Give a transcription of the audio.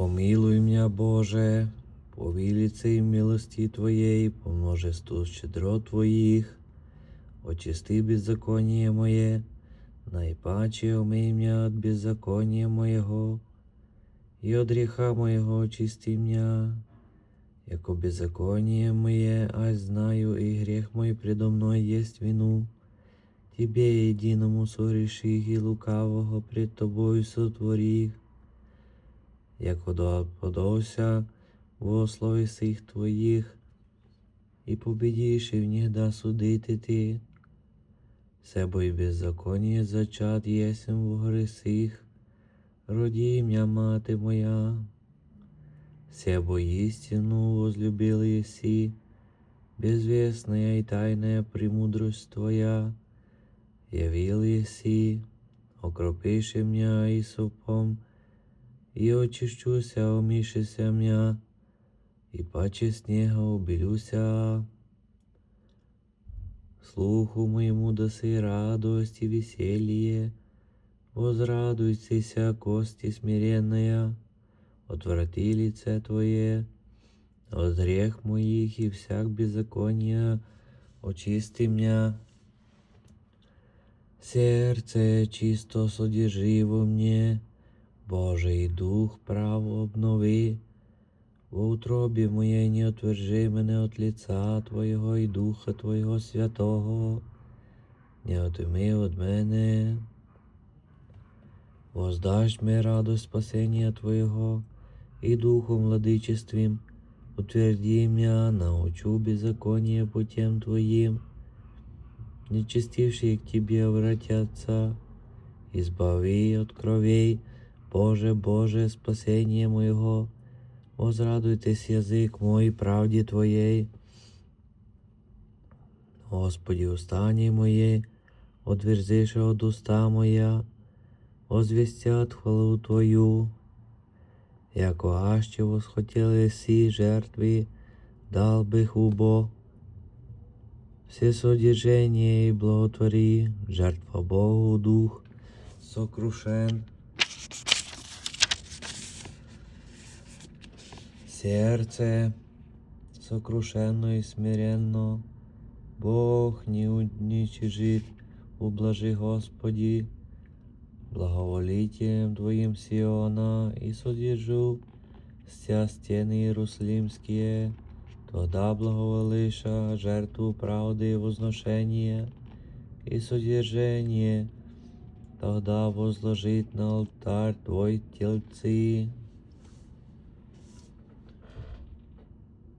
Помилуй меня, Боже, по велице и милости Твоей, по множеству щедрот Твоих, очисти беззаконие мое, наипаче умей меня от беззакония моего, и от греха моего очисти меня, яко беззаконие мое, а знаю, и грех мой предо мной есть вину. Тебе единому согреших и лукавого пред Тобою сотворих, яко подався во слові сих Твоїх, і победиш, і внігда судити Ти. Себо і беззаконие зачат єсим в гори сих, роді м'я мати моя. Себо истину возлюбил еси, безвестная и тайная премудрость Твоя, явил еси, окропиши меня и сопом, и очищуся, омішися м'я, і паче снега убелюся. Слуху моему даси радость и веселье, возрадуйтеся, кости смиренная, отврати лице Твое, от грех моих и всяк беззакония, очисти меня. Сердце чисто содержи во мне, Божий дух право обнови. В утробі моєї не отвержи мене от лица Твоєго і Духа Твоєго Святого, не отими от мене. Воздашь мне радость спасения Твоего, и Духом владычеством утверди меня, научу беззаконие путем Твоим, нечестившие к Тебе обратятся, избави от кровей, Боже, Боже, спасение моего, возрадуйтесь язык мой правде Твоей. Господи, устани моей, отверзишь от уста моя, возвестят хвалу Твою, яко аще восхотели си жертвы, дал бы хубо. Все содержание и благотвори, жертва Богу дух, сокрушен. Серце сокрушенно и смиренно, Бог не уничижит, ублажи Господи, благоволитием Твоим Сиона и содержу вся стены Иерусалимские, тогда благоволиша жертву правды и возношения и содержание, тогда возложит на алтарь Твой тельцы